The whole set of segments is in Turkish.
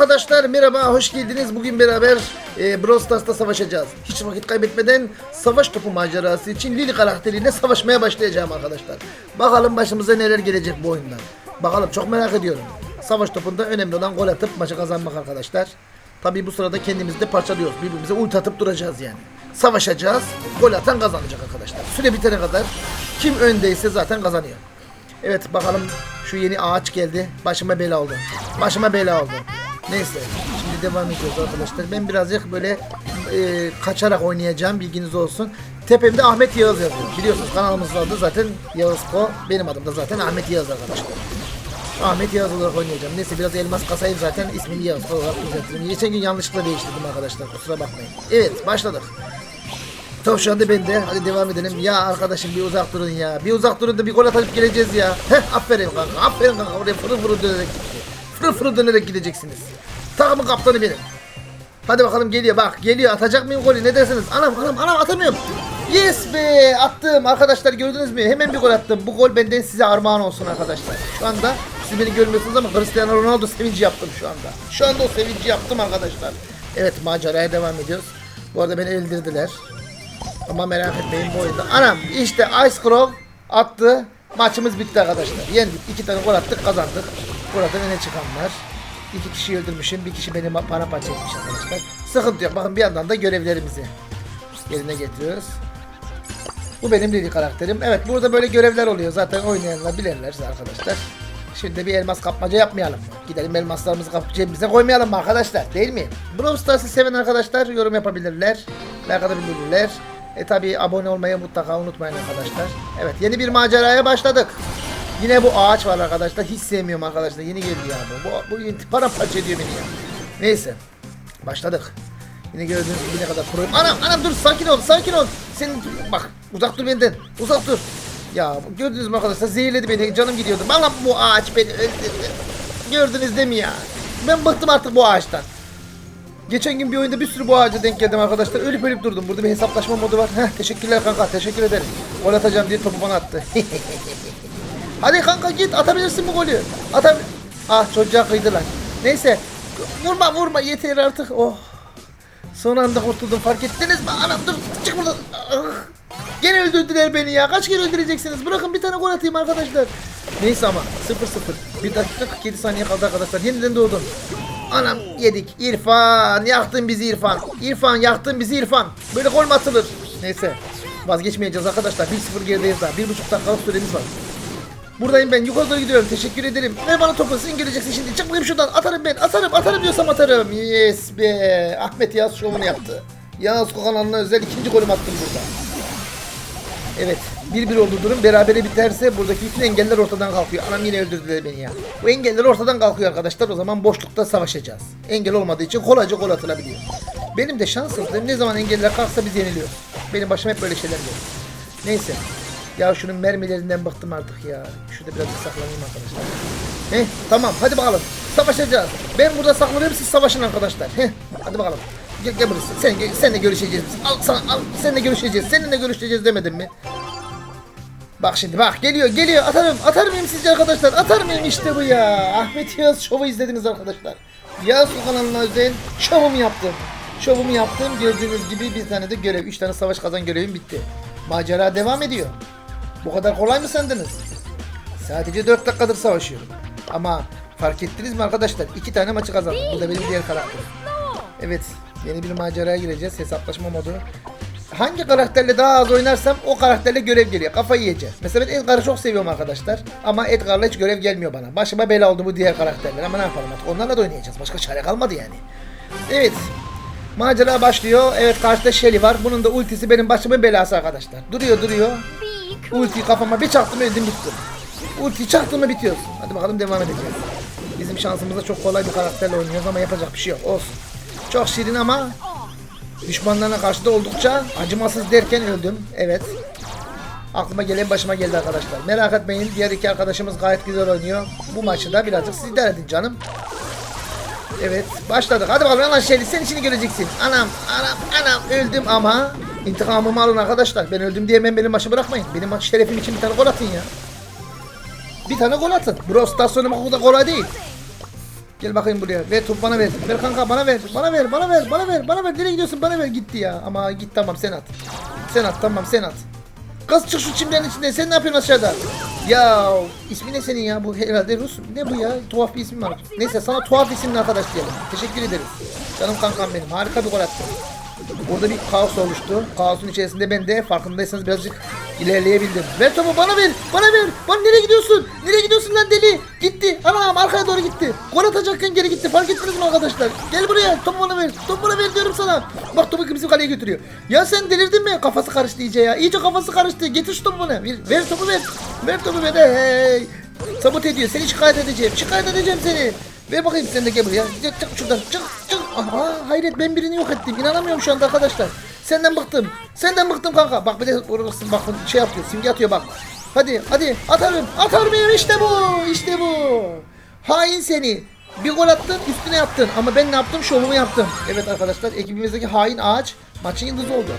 Arkadaşlar merhaba, hoş geldiniz. Bugün beraber e, Brawl Stars'ta savaşacağız. Hiç vakit kaybetmeden savaş topu macerası için Lily karakteriyle savaşmaya başlayacağım arkadaşlar. Bakalım başımıza neler gelecek bu oyundan. Bakalım çok merak ediyorum. Savaş topunda önemli olan gol atıp maçı kazanmak arkadaşlar. Tabii bu sırada kendimizi de parçalıyoruz. Birbirimize ulti atıp duracağız yani. Savaşacağız, gol atan kazanacak arkadaşlar. Süre bitene kadar kim öndeyse zaten kazanıyor. Evet bakalım şu yeni ağaç geldi. Başıma bela oldu. Başıma bela oldu. Neyse şimdi devam ediyoruz arkadaşlar. Ben birazcık böyle e, kaçarak oynayacağım bilginiz olsun. Tepemde Ahmet Yağız yazıyor. Biliyorsunuz kanalımızın adı zaten Yağız Ko. Benim adım da zaten Ahmet Yağız arkadaşlar. Ahmet Yağız olarak oynayacağım. Neyse biraz elmas kasayım zaten ismini Yağız Ko olarak düzeltirim. Geçen gün yanlışlıkla değiştirdim arkadaşlar. Kusura bakmayın. Evet başladık. Tamam şu anda bende. Hadi devam edelim. Ya arkadaşım bir uzak durun ya. Bir uzak durun da bir gol atıp geleceğiz ya. Heh aferin kanka. Aferin kanka. Oraya fırı fırı dönerek. Fırı fırı dönerek gideceksiniz. Takımın kaptanı benim. Hadi bakalım geliyor bak geliyor atacak mıyım golü ne dersiniz? Anam anam anam atamıyorum. Yes be attım arkadaşlar gördünüz mü? Hemen bir gol attım. Bu gol benden size armağan olsun arkadaşlar. Şu anda siz beni görmüyorsunuz ama Cristiano Ronaldo sevinci yaptım şu anda. Şu anda o sevinci yaptım arkadaşlar. Evet maceraya devam ediyoruz. Bu arada beni öldürdüler. Ama merak etmeyin bu oyunda. Anam işte Ice Crow attı. Maçımız bitti arkadaşlar. Yendik. iki tane gol attık kazandık. Burada öne çıkanlar. İki kişi öldürmüşüm. Bir kişi benim paramparça etmiş arkadaşlar. Sıkıntı yok. Bakın bir yandan da görevlerimizi yerine getiriyoruz. Bu benim Lily karakterim. Evet burada böyle görevler oluyor. Zaten oynayanlar bilirler arkadaşlar. Şimdi bir elmas kapmaca yapmayalım? Gidelim elmaslarımızı kapıp cebimize koymayalım mı arkadaşlar? Değil mi? Brawl Stars'ı seven arkadaşlar yorum yapabilirler. Like atabilirler. E tabi abone olmayı mutlaka unutmayın arkadaşlar. Evet yeni bir maceraya başladık. Yine bu ağaç var arkadaşlar. Hiç sevmiyorum arkadaşlar. Yeni geldi ya bu. Bu, bu paramparça ediyor beni ya. Neyse. Başladık. Yine gördüğünüz gibi ne kadar proyum. Anam anam dur sakin ol sakin ol. Sen bak uzak dur benden. Uzak dur. Ya gördünüz mü arkadaşlar zehirledi beni canım gidiyordu. Bana bu ağaç beni öldürdü. Gördünüz değil mi ya? Ben bıktım artık bu ağaçtan. Geçen gün bir oyunda bir sürü bu ağaca denk geldim arkadaşlar. Ölüp ölüp durdum. Burada bir hesaplaşma modu var. Heh, teşekkürler kanka. Teşekkür ederim. Gol atacağım diye topu bana attı. Hadi kanka git atabilirsin bu golü. Atab Ah çocuğa kıydılar. Neyse. Vurma vurma yeter artık. Oh. Son anda kurtuldum fark ettiniz mi? Anam dur çık buradan. Ah. Gene öldürdüler beni ya. Kaç kere öldüreceksiniz? Bırakın bir tane gol atayım arkadaşlar. Neyse ama 0-0. 1 dakika 47 saniye kaldı arkadaşlar. Yeniden doğdum. Anam yedik. İrfan yaktın bizi İrfan. İrfan yaktın bizi İrfan. Böyle gol mü atılır? Neyse. Vazgeçmeyeceğiz arkadaşlar. 1-0 gerideyiz daha. 1,5 dakikalık süremiz var. Buradayım ben. Yukarı doğru gidiyorum. Teşekkür ederim. Ver bana topu. Sen göreceksin şimdi. Çık bakayım şuradan. Atarım ben. Atarım. Atarım diyorsam atarım. Yes be. Ahmet Yaz şovunu yaptı. Yaz kanalına özel ikinci golüm attım burada. Evet. 1-1 oldu durum. Berabere biterse buradaki bütün engeller ortadan kalkıyor. Anam yine öldürdüler beni ya. Bu engeller ortadan kalkıyor arkadaşlar. O zaman boşlukta savaşacağız. Engel olmadığı için kolayca gol atılabiliyor. Benim de şansım ne zaman engeller kalksa biz yeniliyoruz. Benim başıma hep böyle şeyler geliyor. Neyse. Ya şunun mermilerinden bıktım artık ya. Şurada biraz saklanayım arkadaşlar. Heh tamam hadi bakalım. Savaşacağız. Ben burada saklanıyorum siz savaşın arkadaşlar. Heh hadi bakalım. Gel, gel burası. Sen, gel, seninle görüşeceğiz. biz. Al sana al. Seninle görüşeceğiz. Seninle görüşeceğiz demedim mi? Bak şimdi bak geliyor geliyor atarım atar mıyım sizce arkadaşlar atar mıyım işte bu ya Ahmet Yağız şovu izlediniz arkadaşlar Yağız kanalına özel şovumu yaptım Şovumu yaptım gördüğünüz gibi bir tane de görev 3 tane savaş kazan görevim bitti Macera devam ediyor Bu kadar kolay mı sandınız? Sadece 4 dakikadır savaşıyorum Ama fark ettiniz mi arkadaşlar 2 tane maçı kazandım bu da benim diğer karakterim Evet yeni bir maceraya gireceğiz hesaplaşma modu hangi karakterle daha az oynarsam o karakterle görev geliyor. Kafayı yiyeceğim. Mesela ben Edgar'ı çok seviyorum arkadaşlar. Ama Edgar'la hiç görev gelmiyor bana. Başıma bela oldu bu diğer karakterler. Ama ne yapalım artık onlarla da oynayacağız. Başka çare kalmadı yani. Evet. Macera başlıyor. Evet karşıda Shelly var. Bunun da ultisi benim başımın belası arkadaşlar. Duruyor duruyor. Ultiyi kafama bir çaktım öldüm bittim. Ultiyi çaktım mı bitiyoruz. Hadi bakalım devam edeceğiz. Bizim şansımızda çok kolay bir karakterle oynuyoruz ama yapacak bir şey yok. Olsun. Çok şirin ama Düşmanlarına karşı da oldukça acımasız derken öldüm. Evet. Aklıma gelen başıma geldi arkadaşlar. Merak etmeyin. Diğer iki arkadaşımız gayet güzel oynuyor. Bu maçı da birazcık siz idare edin canım. Evet. Başladık. Hadi bakalım lan Şeli sen işini göreceksin. Anam anam anam öldüm ama intikamımı alın arkadaşlar. Ben öldüm diye hemen benim maçı bırakmayın. Benim maç şerefim için bir tane gol atın ya. Bir tane gol atın. Stars oynamak o kadar kolay değil. Gel bakayım buraya. Ver top bana ver. Ver kanka bana ver. Bana ver. Bana ver. Bana ver. Bana ver. Nereye gidiyorsun? Bana ver. Gitti ya. Ama git tamam sen at. Sen at tamam sen at. Kız çık şu çimlerin içinden. Sen ne yapıyorsun aşağıda? Ya ismi ne senin ya? Bu herhalde Rus. Ne bu ya? Tuhaf bir isim var. Neyse sana tuhaf isimli arkadaş diyelim. Teşekkür ederiz. Canım kankam benim. Harika bir gol attın. Orada bir kaos oluştu. Kaosun içerisinde ben de farkındaysanız birazcık ilerleyebildim. Ver topu bana ver. Bana ver. Bana nereye gidiyorsun? Nereye gidiyorsun lan deli? Gitti. Anam arkaya doğru gitti. Gol atacakken geri gitti. Fark ettiniz mi arkadaşlar? Gel buraya. Topu bana ver. Topu bana ver diyorum sana. Bak topu bizim kaleye götürüyor. Ya sen delirdin mi? Kafası karıştı iyice ya. İyice kafası karıştı. Getir şu topu bana. Ver, ver topu ver. Ver topu ver. Hey. Sabot ediyor. Seni şikayet edeceğim. Şikayet edeceğim seni. Ver bakayım sen de gel buraya. Çık, çık şuradan. Çık çık. Aha hayret ben birini yok ettim. İnanamıyorum şu anda arkadaşlar. Senden bıktım. Senden bıktım kanka. Bak bir de vurursun bak şey yapıyor. Simge atıyor bak. Hadi hadi atarım. Atarım işte bu. İşte bu. Hain seni. Bir gol attın üstüne yaptın. Ama ben ne yaptım? Şovumu yaptım. Evet arkadaşlar ekibimizdeki hain ağaç maçın yıldızı oldu.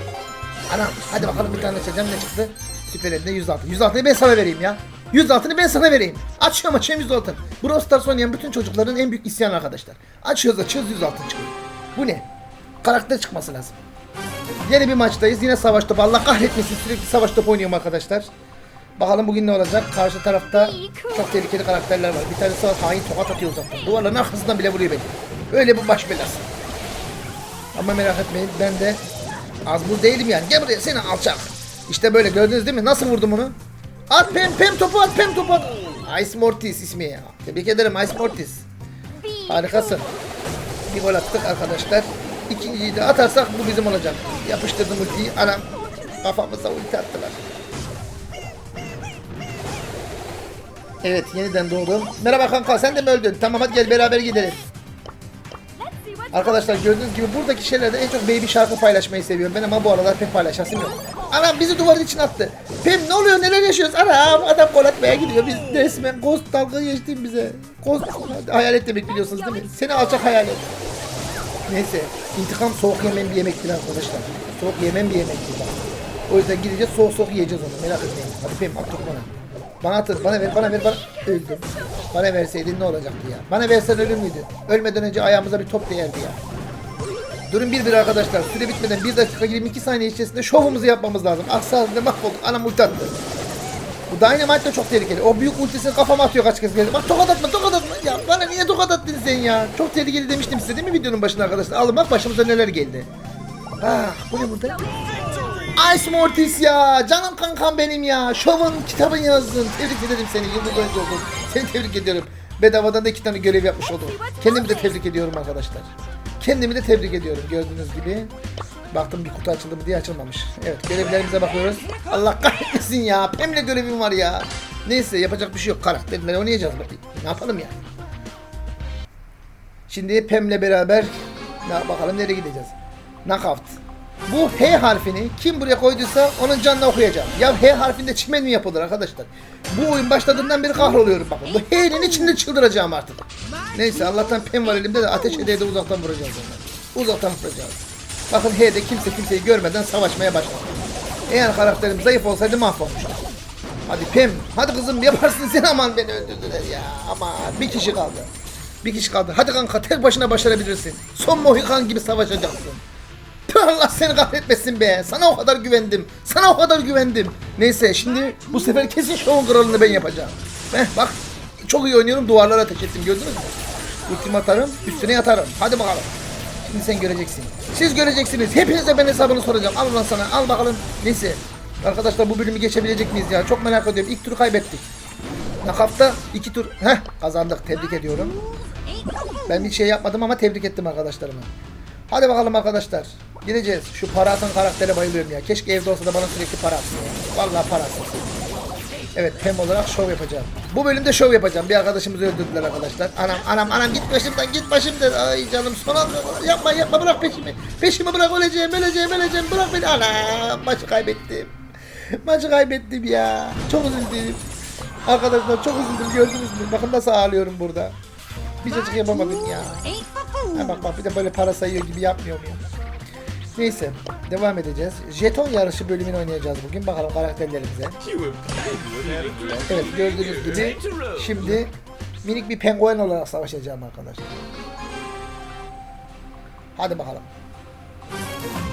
Anam hadi bakalım bir tane seçeceğim ne çıktı? Süper Elde 106. 106'yı ben sana vereyim ya. 106'ını ben sana vereyim. Açıyorum açıyorum 106. Brawl Stars oynayan bütün çocukların en büyük isyanı arkadaşlar. Açıyoruz açıyoruz 106 çıkıyor. Bu ne? Karakter çıkması lazım. Yeni bir maçtayız. Yine savaş topu. Allah kahretmesin sürekli savaş topu oynuyorum arkadaşlar. Bakalım bugün ne olacak? Karşı tarafta çok tehlikeli karakterler var. Bir tanesi var hain tokat atıyor uzaktan. Duvarların arkasından bile vuruyor beni. Öyle bu baş belası. Ama merak etmeyin ben de az buz değilim yani. Gel buraya seni alçak. İşte böyle gördünüz değil mi? Nasıl vurdum onu? At pem pem topu at pem topu at. Ice Mortis ismi ya. Tebrik ederim Ice Mortis. Harikasın. Bir gol attık arkadaşlar. İkinciyi de atarsak bu bizim olacak. Yapıştırdım ultiyi. Anam kafamıza ulti attılar. Evet yeniden doğdum. Merhaba kanka sen de mi öldün? Tamam hadi gel beraber gidelim. Arkadaşlar gördüğünüz gibi buradaki şeylerde en çok baby şarkı paylaşmayı seviyorum ben ama bu aralar pek paylaşasım yok. Anam bizi duvarın içine attı. Pem ne oluyor neler yaşıyoruz? Anam adam gol atmaya gidiyor. Biz resmen ghost dalga geçtin bize. Ghost hayalet demek biliyorsunuz değil mi? Seni alacak hayalet. Neyse intikam soğuk yenen bir yemektir arkadaşlar. Soğuk yemen bir yemektir bak. O yüzden gideceğiz soğuk soğuk yiyeceğiz onu merak etmeyin. Hadi Pem at bana. Bana atın, bana ver, bana ver, bana... Öldüm. Bana verseydin ne olacaktı ya? Bana versen ölür müydü? Ölmeden önce ayağımıza bir top değerdi ya. Bir bir arkadaşlar. Süre bitmeden 1 dakika 22 saniye içerisinde şovumuzu yapmamız lazım. Aksi halde mahvolduk. Anam ulti attı. Bu Dynamite de çok tehlikeli. O büyük ultisini kafama atıyor kaç kez geldi. Bak tokat atma tokat atma. Ya bana niye tokat attın sen ya? Çok tehlikeli demiştim size değil mi videonun başında arkadaşlar? Alın bak başımıza neler geldi. Ah bu ne burada? Ice Mortis ya. Canım kankam benim ya. Şovun kitabın yazdın. Tebrik ederim seni. Yıldız oyuncu oldun. Seni tebrik ediyorum. Bedavadan da iki tane görev yapmış oldum. Kendimi de tebrik ediyorum arkadaşlar. Kendimi de tebrik ediyorum gördüğünüz gibi. Baktım bir kutu açıldı mı diye açılmamış. Evet görevlerimize bakıyoruz. Allah kahretmesin ya. Pem'le görevim var ya. Neyse yapacak bir şey yok. Karakterleri oynayacağız bakayım. Ne yapalım ya? Şimdi Pem'le beraber bakalım nereye gideceğiz? Knockout. Bu H harfini kim buraya koyduysa onun canına okuyacağım. Ya H harfinde çimen mi yapılır arkadaşlar? Bu oyun başladığından beri kahroluyorum bakın. Bu H'nin içinde çıldıracağım artık. Neyse Allah'tan pen var elimde de ateş edeye de uzaktan vuracağız onları. Uzaktan vuracağız. Bakın H'de kimse kimseyi görmeden savaşmaya başladı. Eğer karakterim zayıf olsaydı mahvolmuştum. Hadi Pem, hadi kızım yaparsın sen aman beni öldürdüler ya. Ama bir kişi kaldı. Bir kişi kaldı. Hadi kanka tek başına başarabilirsin. Son Mohikan gibi savaşacaksın. Allah seni kahretmesin be. Sana o kadar güvendim. Sana o kadar güvendim. Neyse şimdi bu sefer kesin şovun kralını ben yapacağım. Heh, bak çok iyi oynuyorum duvarlara ateş ettim gördünüz mü? Ultim atarım üstüne yatarım. Hadi bakalım. Şimdi sen göreceksin. Siz göreceksiniz. Hepinize ben hesabını soracağım. Al lan sana. Al bakalım. Neyse. Arkadaşlar bu bölümü geçebilecek miyiz ya? Çok merak ediyorum. İlk turu kaybettik. Nakafta iki tur. Heh kazandık. Tebrik ediyorum. Ben bir şey yapmadım ama tebrik ettim arkadaşlarımı. Hadi bakalım arkadaşlar. Gideceğiz. Şu para atan karaktere bayılıyorum ya. Keşke evde olsa da bana sürekli para atsın ya. Vallahi para atsın. Evet hem olarak şov yapacağım. Bu bölümde şov yapacağım. Bir arkadaşımızı öldürdüler arkadaşlar. Anam anam anam git başımdan git başımdan. Ay canım son anda yapma yapma bırak peşimi. Peşimi bırak öleceğim öleceğim öleceğim bırak beni. Anam maçı kaybettim. Maçı kaybettim ya. Çok üzüldüm. Arkadaşlar çok üzüldüm gördünüz mü? Bakın nasıl ağlıyorum burada. Bir çocuk yapamadım ya. Ha bak bak bir de böyle para sayıyor gibi yapmıyorum ya. Neyse devam edeceğiz. Jeton yarışı bölümünü oynayacağız bugün. Bakalım karakterlerimize. Evet gördüğünüz gibi şimdi minik bir penguen olarak savaşacağım arkadaşlar. Hadi bakalım.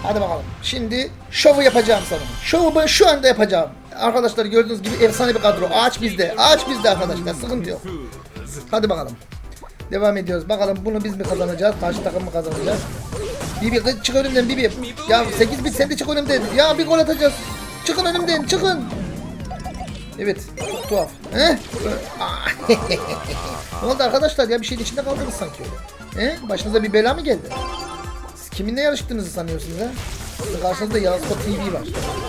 Hadi bakalım. Şimdi şovu yapacağım sana. Şovu ben şu anda yapacağım. Arkadaşlar gördüğünüz gibi efsane bir kadro. Ağaç bizde. Ağaç bizde arkadaşlar. Sıkıntı yok. Hadi bakalım. Devam ediyoruz. Bakalım bunu biz mi kazanacağız? Karşı takım mı kazanacağız? Bibi kız çık önümden Bibi. Ya 8 bit sen de çık önümden. Ya bir gol atacağız. Çıkın önümden çıkın. Evet. Tuhaf. Ah. ne oldu arkadaşlar ya bir şeyin içinde kaldınız sanki öyle. He? Başınıza bir bela mı geldi? Siz kiminle yarıştığınızı sanıyorsunuz ha? Sizin karşınızda Yağız Kod TV var.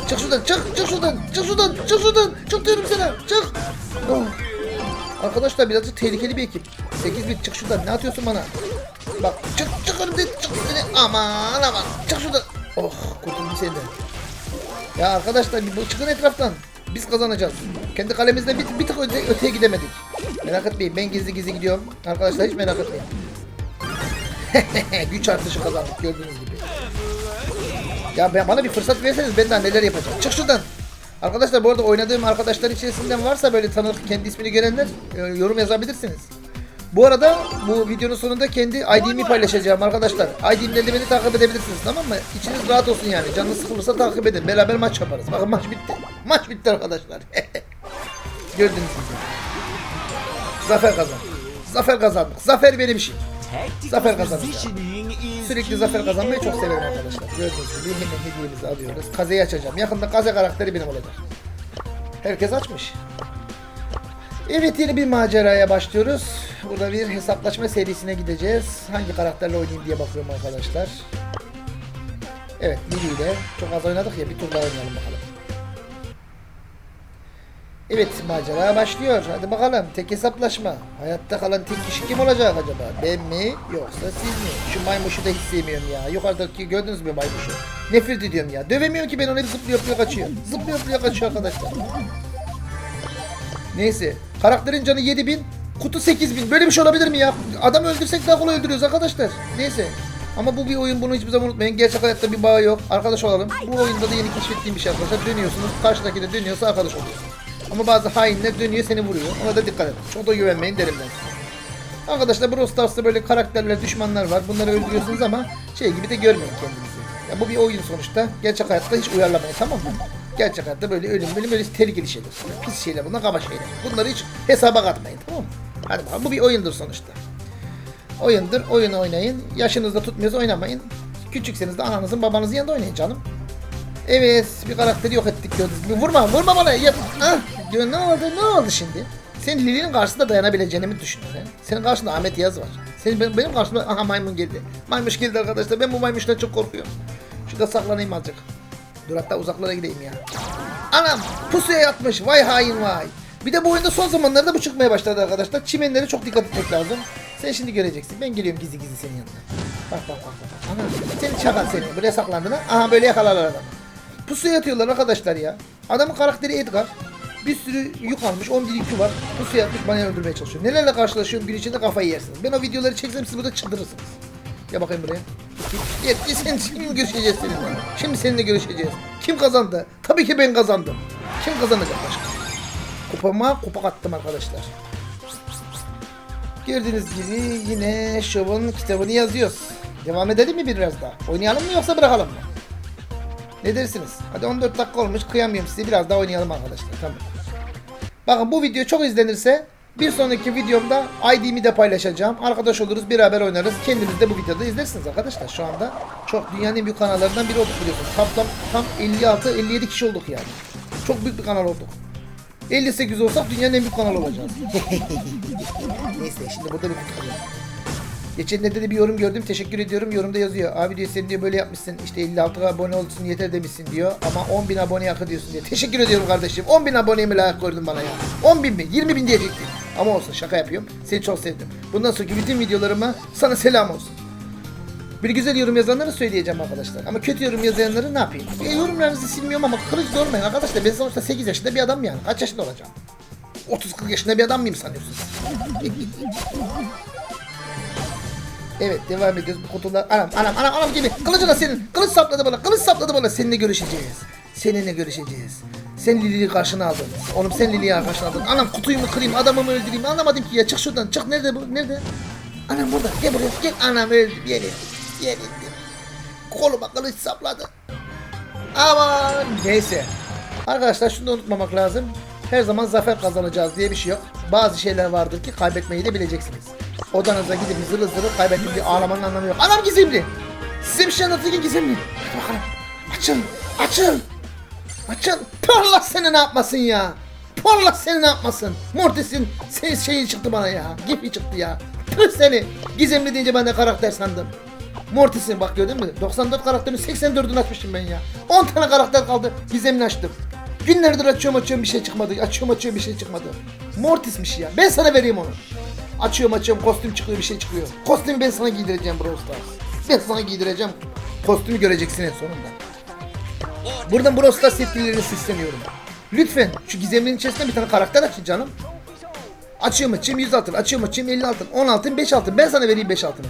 Çık şuradan çık çık şuradan çık şuradan çık şuradan çık diyorum sana çık. Oh. Arkadaşlar birazcık tehlikeli bir ekip. 8 bit çık şuradan ne atıyorsun bana? Bak çık çık önümden çık seni aman aman çık şuradan. Oh kurtuldum senden. Ya arkadaşlar bir çıkın etraftan. Biz kazanacağız. Kendi kalemizde bir, bir tık öte, öteye gidemedik. Merak etmeyin ben gizli gizli gidiyorum. Arkadaşlar hiç merak etmeyin. Güç artışı kazandık gördüğünüz gibi. Ya ben, bana bir fırsat verirseniz ben daha neler yapacağım. Çık şuradan. Arkadaşlar bu arada oynadığım arkadaşlar içerisinden varsa böyle tanıdık kendi ismini görenler e, yorum yazabilirsiniz. Bu arada bu videonun sonunda kendi ID'mi paylaşacağım arkadaşlar. ID'mle de beni takip edebilirsiniz tamam mı? İçiniz rahat olsun yani. Canınız sıkılırsa takip edin. Beraber maç yaparız. Bakın maç bitti. Maç bitti arkadaşlar. Gördünüz gibi. Zafer kazandık. Zafer kazandık. Zafer benim işim. Zafer kazandık. Sürekli zafer kazanmayı çok severim arkadaşlar. Gördüğünüz gibi hemen hediyemizi alıyoruz. Kazeyi açacağım. Yakında kaze karakteri benim olacak. Herkes açmış. Evet yeni bir maceraya başlıyoruz. Burada bir hesaplaşma serisine gideceğiz. Hangi karakterle oynayayım diye bakıyorum arkadaşlar. Evet Lili ile çok az oynadık ya bir tur daha oynayalım bakalım. Evet macera başlıyor. Hadi bakalım tek hesaplaşma. Hayatta kalan tek kişi kim olacak acaba? Ben mi yoksa siz mi? Şu maymuşu da hiç sevmiyorum ya. Yukarıdaki gördünüz mü maymuşu? Nefret ediyorum ya. Dövemiyorum ki ben onu zıplıyor zıplıyor kaçıyor. Zıplıyor zıplıyor kaçıyor arkadaşlar. Neyse. Karakterin canı 7000. Kutu 8000. Böyle bir şey olabilir mi ya? Adamı öldürsek daha kolay öldürüyoruz arkadaşlar. Neyse. Ama bu bir oyun bunu hiçbir zaman unutmayın. Gerçek hayatta bir bağı yok. Arkadaş olalım. Bu oyunda da yeni keşfettiğim bir şey arkadaşlar. Dönüyorsunuz. Karşıdaki de dönüyorsa arkadaş oluyorsunuz. Ama bazı hainler dönüyor seni vuruyor. Ona da dikkat edin. Çok da güvenmeyin derim ben. Arkadaşlar Brawl Stars'ta böyle karakterler, düşmanlar var. Bunları öldürüyorsunuz ama şey gibi de görmeyin kendinizi. Ya bu bir oyun sonuçta. Gerçek hayatta hiç uyarlamayın tamam mı? Gerçek hayatta böyle ölüm, ölüm böyle tehlikeli şeyler. Pis şeyler bunlar kaba şeyler. Bunları hiç hesaba katmayın tamam mı? Hadi bakalım bu bir oyundur sonuçta. Oyundur, oyun oynayın. Yaşınızda tutmuyorsa oynamayın. Küçükseniz de ananızın babanızın yanında oynayın canım. Evet bir karakteri yok ettik gördüğünüz gibi. Vurma vurma bana. Ya, ah, ne oldu ne oldu şimdi? Sen Lili'nin karşısında dayanabileceğini mi düşünüyorsun? he? Senin karşında Ahmet Yaz var. Senin benim, benim karşımda aha maymun geldi. Maymuş geldi arkadaşlar. Ben bu maymuştan çok korkuyorum. Şurada saklanayım azıcık. Dur hatta uzaklara gideyim ya. Anam pusuya yatmış. Vay hain vay. Bir de bu oyunda son zamanlarda bu çıkmaya başladı arkadaşlar. Çimenlere çok dikkat etmek lazım. Sen şimdi göreceksin. Ben geliyorum gizli gizli senin yanına. Bak bak bak. bak. Ana seni çakal seni. Buraya saklandın ha. Aha böyle yakalarlar adamı. Pusuya yatıyorlar arkadaşlar ya. Adamın karakteri Edgar. Bir sürü yük almış. 11 yükü var. Pusuya yatmış bana öldürmeye çalışıyor. Nelerle karşılaşıyorum gün içinde kafayı yersiniz. Ben o videoları çeksem siz burada çıldırırsınız. Gel bakayım buraya. Gel, gel sen şimdi görüşeceğiz seninle. Şimdi seninle görüşeceğiz. Kim kazandı? Tabii ki ben kazandım. Kim kazanacak başka? Kupama kupa kattım arkadaşlar. Gördüğünüz gibi yine şovun kitabını yazıyoruz. Devam edelim mi biraz daha? Oynayalım mı yoksa bırakalım mı? Ne dersiniz? Hadi 14 dakika olmuş kıyamıyorum size biraz daha oynayalım arkadaşlar tamam. Bakın bu video çok izlenirse bir sonraki videomda ID'mi de paylaşacağım. Arkadaş oluruz beraber oynarız. Kendiniz de bu videoda izlersiniz arkadaşlar. Şu anda çok dünyanın en büyük kanallarından biri olduk biliyorsunuz. Tam, tam, tam 56-57 kişi olduk yani. Çok büyük bir kanal olduk. 58 olsak dünyanın en büyük kanalı olacağız. Neyse şimdi burada bir tutalım. Geçenlerde de bir yorum gördüm. Teşekkür ediyorum. Yorumda yazıyor. Abi diyor sen diyor böyle yapmışsın. İşte 56 abone olsun yeter demişsin diyor. Ama 10 bin abone yakı diyorsun diye. Teşekkür ediyorum kardeşim. 10 bin aboneye mi layık gördün bana ya? 10 bin mi? 20 bin diyecektim. Ama olsun şaka yapıyorum. Seni çok sevdim. Bundan sonraki bütün videolarıma sana selam olsun. Bir güzel yorum yazanları söyleyeceğim arkadaşlar. Ama kötü yorum yazanları ne yapayım? E, yorumlarınızı silmiyorum ama kılıç zormayın arkadaşlar. Ben sonuçta 8 yaşında bir adam yani. Kaç yaşında olacağım? 30-40 yaşında bir adam mıyım sanıyorsunuz? Evet devam ediyoruz bu kutular. Anam anam anam anam gibi. Kılıcına senin. Kılıç sapladı bana. Kılıç sapladı bana. Seninle görüşeceğiz. Seninle görüşeceğiz. Sen Lili'yi karşına aldın. Oğlum sen Lili'yi karşına aldın. Anam kutuyu mu kırayım, adamı mı öldüreyim anlamadım ki ya. Çık şuradan, çık. Nerede bu? Nerede? Anam burada. Gel buraya. Gel. Anam öldü. Yenildi. Yenildi. Koluma kılıç sapladı. Aman. Neyse. Arkadaşlar şunu da unutmamak lazım. Her zaman zafer kazanacağız diye bir şey yok. Bazı şeyler vardır ki kaybetmeyi de bileceksiniz. Odanıza gidip zırı zırı kaybettim diye ağlamanın anlamı yok. Anam gizemli. Size bir şey anlatayım gizemli. Hadi bakalım. Açıl. Açıl. Açıl. Allah seni ne yapmasın ya. Allah seni ne yapmasın. Mortis'in senin şeyi çıktı bana ya. Gibi çıktı ya. Tüh seni. Gizemli deyince ben de karakter sandım. Mortis'in bak gördün mü? 94 karakterin 84'ünü açmışım ben ya. 10 tane karakter kaldı. Gizemli açtım. Günlerdir açıyorum açıyorum bir şey çıkmadı. Açıyorum açıyorum bir şey çıkmadı. Mortis'miş ya. Ben sana vereyim onu. Açıyorum açıyorum kostüm çıkıyor bir şey çıkıyor. Kostümü ben sana giydireceğim Brawl Stars. Ben sana giydireceğim. Kostümü göreceksin en sonunda. Buradan Brawl Stars yetkililerine sesleniyorum. Lütfen şu gizemlerin içerisinde bir tane karakter açın canım. Açıyorum açayım 100 altın, açıyorum açayım 50 altın, 10 altın, 5 altın. Ben sana vereyim 5 altını.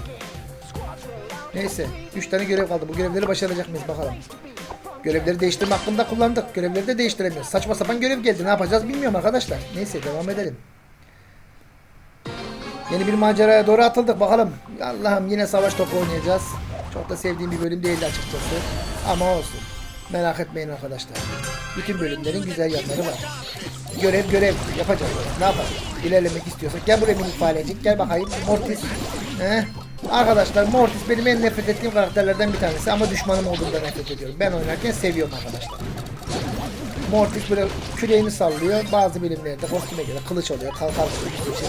Neyse 3 tane görev kaldı. Bu görevleri başaracak mıyız bakalım. Görevleri değiştirme hakkında kullandık. Görevleri de değiştiremiyoruz. Saçma sapan görev geldi. Ne yapacağız bilmiyorum arkadaşlar. Neyse devam edelim. Yeni bir maceraya doğru atıldık bakalım. Allah'ım yine savaş topu oynayacağız. Çok da sevdiğim bir bölüm değildi açıkçası. Ama olsun. Merak etmeyin arkadaşlar. Bütün bölümlerin güzel yanları var. Görev görev yapacağız. Ne yapalım? İlerlemek istiyorsak. Gel buraya minik falecik. Gel bakayım. Mortis. Heh. Arkadaşlar Mortis benim en nefret ettiğim karakterlerden bir tanesi ama düşmanım olduğunda nefret ediyorum. Ben oynarken seviyorum arkadaşlar. Mortis böyle küreğini sallıyor. Bazı bölümlerde kostüme göre kılıç oluyor. Bir şey.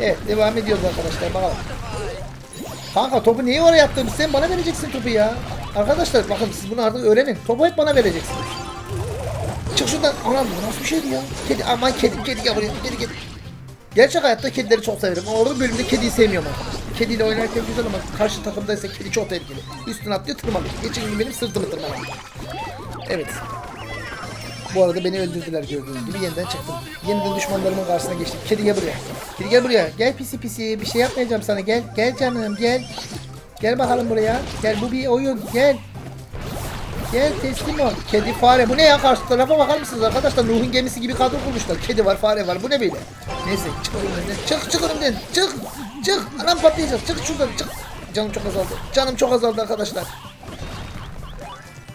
Evet devam ediyoruz arkadaşlar bakalım. Kanka topu niye oraya attın? Sen bana vereceksin topu ya. Arkadaşlar bakın siz bunu artık öğrenin. Topu hep bana vereceksiniz. Çık şuradan. Anam bu nasıl bir şeydi ya? Kedi aman kedi kedi gel buraya. Kedi kedi. Gerçek hayatta kedileri çok severim. Ama orada bölümde kediyi sevmiyorum arkadaşlar. Kediyle oynarken güzel ama karşı takımdaysa kedi çok tehlikeli. Üstüne atlıyor tırmalıyor. Geçen gün benim sırtımı tırmaladı. Evet. Bu arada beni öldürdüler gördüğünüz gibi yeniden çıktım. Yeniden düşmanlarımın karşısına geçtim. Kedi gel buraya. Kedi gel buraya. Gel pisi pisi. Bir şey yapmayacağım sana. Gel. Gel canım gel. Gel bakalım buraya. Gel bu bir oyun. Gel. Gel teslim ol. Kedi fare. Bu ne ya karşı tarafa bakar mısınız arkadaşlar? Nuh'un gemisi gibi kadro kurmuşlar. Kedi var fare var. Bu ne böyle? Neyse çık önümden. Çık çık önümden. Çık. Çık. Anam patlayacağız. Çık şuradan çık. Canım çok azaldı. Canım çok azaldı arkadaşlar.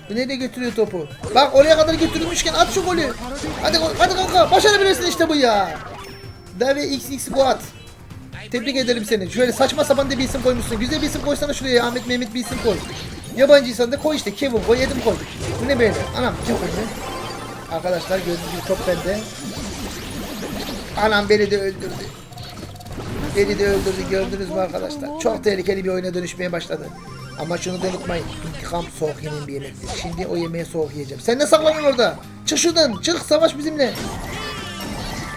Bu nereye götürüyor topu? Bak oraya kadar götürülmüşken at şu golü. Hadi hadi kanka başarabilirsin işte bu ya. Davi XX Goat. Tebrik ederim seni. Şöyle saçma sapan da bir isim koymuşsun. Güzel bir isim koysana şuraya. Ahmet Mehmet bir isim koy. Yabancıysan da koy işte. Kevin koy, Edim koy. Bu ne böyle? Anam kim koydu? Arkadaşlar gördüğünüz gibi top bende. Anam beni de öldürdü. Beni de öldürdü gördünüz mü arkadaşlar? Çok tehlikeli bir oyuna dönüşmeye başladı. Ama şunu da unutmayın. İntikam soğuk yenen bir yemektir. Şimdi o yemeği soğuk yiyeceğim. Sen ne saklanıyorsun orada? Çık şuradan. Çık savaş bizimle.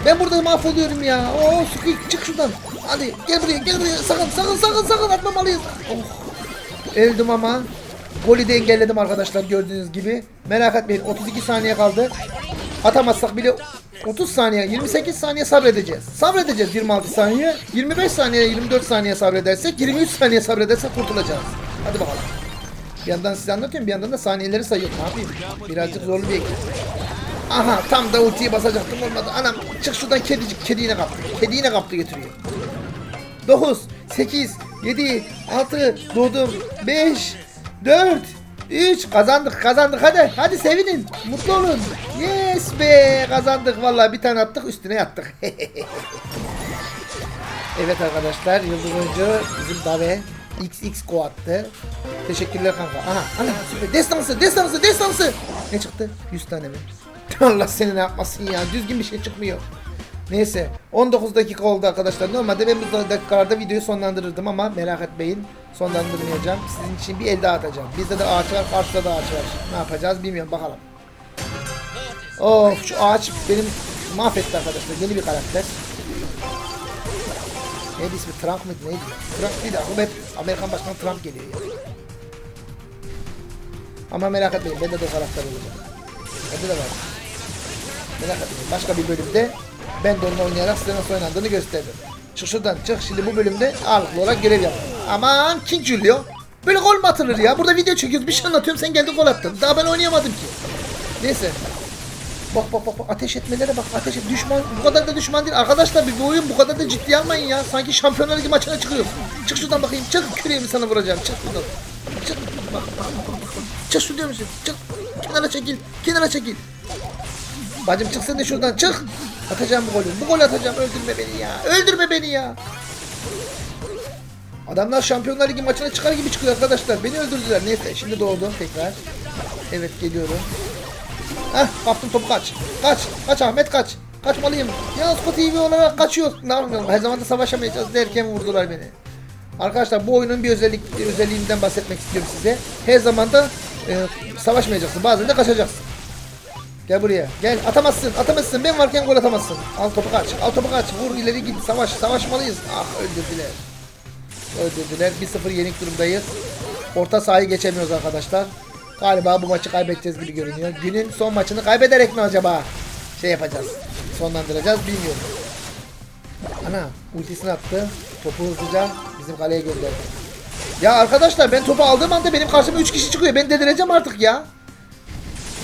Ben burada mahvoluyorum ya. Oo Squeak çık şuradan. Hadi gel buraya gel buraya. Sakın sakın sakın sakın atmamalıyız. Oh. Öldüm ama. Golü de engelledim arkadaşlar gördüğünüz gibi. Merak etmeyin 32 saniye kaldı. Atamazsak bile 30 saniye 28 saniye sabredeceğiz. Sabredeceğiz 26 saniye. 25 saniye 24 saniye sabredersek 23 saniye sabredersek kurtulacağız. Hadi bakalım. Bir yandan size anlatıyorum bir yandan da saniyeleri sayıyorum. Ne yapayım? Birazcık zorlu bir ekip. Aha tam da ultiyi basacaktım olmadı. Anam çık şuradan kedicik. Kedi yine kaptı. Kedi yine kaptı götürüyor. 9, 8, 7, 6, doğdum. 5, 4, 3 kazandık kazandık hadi hadi sevinin mutlu olun yes be kazandık vallahi bir tane attık üstüne yattık evet arkadaşlar yıldız oyuncu bizim Dave XX go attı teşekkürler kanka aha ana süper destansı destansı destansı ne çıktı 100 tane mi Allah seni ne yapmasın ya düzgün bir şey çıkmıyor Neyse 19 dakika oldu arkadaşlar. Normalde ben bu dakikalarda videoyu sonlandırırdım ama merak etmeyin. Sonlandırmayacağım. Sizin için bir el daha atacağım. Bizde de ağaç var, karşıda da ağaç var. Ne yapacağız bilmiyorum bakalım. Of şu ağaç benim mahvetti arkadaşlar. Yeni bir karakter. Neydi ismi? Trump mıydı? Neydi? Trump değil de aklıma hep Amerikan Başkanı Trump geliyor ya. Ama merak etmeyin bende de karakter olacak. Bende de var. Merak etmeyin. Başka bir bölümde ben de onunla oynayarak size nasıl oynandığını gösterdim. Çık şuradan çık. Şimdi bu bölümde ağırlıklı olarak görev yap. Aman King Julio. Böyle gol mü atılır ya? Burada video çekiyoruz. Bir şey anlatıyorum. Sen geldin gol attın. Daha ben oynayamadım ki. Neyse. Bak bak bak ateş etmelere bak ateş et. Düşman bu kadar da düşman değil. Arkadaşlar bir bu oyun bu kadar da ciddiye almayın ya. Sanki Şampiyonlar Ligi maçına çıkıyor. Çık şuradan bakayım. Çık küreğimi sana vuracağım. Çık buradan. Çık. Bak bak. Çık şu diyor musun? Çık. Kenara çekil. Kenara çekil. Bacım çık sen de şuradan çık. Atacağım bu golü. Bu golü atacağım. Öldürme beni ya. Öldürme beni ya. Adamlar Şampiyonlar Ligi maçına çıkar gibi çıkıyor arkadaşlar. Beni öldürdüler. Neyse şimdi doğdu tekrar. Evet geliyorum. Heh kaptım topu kaç. Kaç. Kaç Ahmet kaç. Kaçmalıyım. Ya Scott TV olarak kaçıyor. Ne yapıyorum? Her zaman da savaşamayacağız derken vurdular beni. Arkadaşlar bu oyunun bir özellik bir özelliğinden bahsetmek istiyorum size. Her zaman da e, savaşmayacaksın. Bazen de kaçacaksın. Gel buraya. Gel. Atamazsın. Atamazsın. Ben varken gol atamazsın. Al topu kaç. Al topu kaç. Vur ileri git. Savaş. Savaşmalıyız. Ah öldürdüler. Öldürdüler. 1-0 yenik durumdayız. Orta sahayı geçemiyoruz arkadaşlar. Galiba bu maçı kaybedeceğiz gibi görünüyor. Günün son maçını kaybederek mi acaba şey yapacağız? Sonlandıracağız bilmiyorum. Ana ultisini attı. Topu hızlıca bizim kaleye gönderdi. Ya arkadaşlar ben topu aldığım anda benim karşıma 3 kişi çıkıyor. Ben delireceğim artık ya.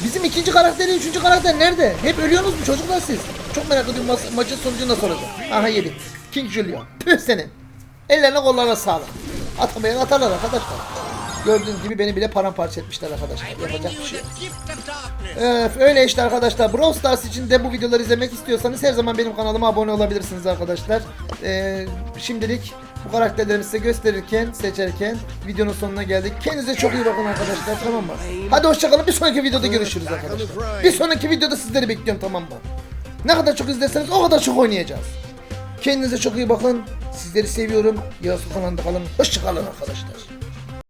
Bizim ikinci karakteri, üçüncü karakter nerede? Hep ölüyorsunuz mu çocuklar siz? Çok merak ediyorum ma- maçın sonucunu nasıl olacak. Aha yedi. King Julio. Püh senin. Ellerine kollarına sağlık. Atamayan atarlar arkadaşlar. Gördüğünüz gibi beni bile paramparça etmişler arkadaşlar. Yapacak bir şey. Evet, öyle işte arkadaşlar. Brawl Stars için de bu videoları izlemek istiyorsanız her zaman benim kanalıma abone olabilirsiniz arkadaşlar. Ee, şimdilik bu karakterlerimi size gösterirken, seçerken videonun sonuna geldik. Kendinize çok iyi bakın arkadaşlar tamam mı? Hadi hoşçakalın. Bir sonraki videoda görüşürüz arkadaşlar. Bir sonraki videoda sizleri bekliyorum tamam mı? Ne kadar çok izlerseniz o kadar çok oynayacağız. Kendinize çok iyi bakın. Sizleri seviyorum. Yağız kanalında kalın. Hoşçakalın arkadaşlar.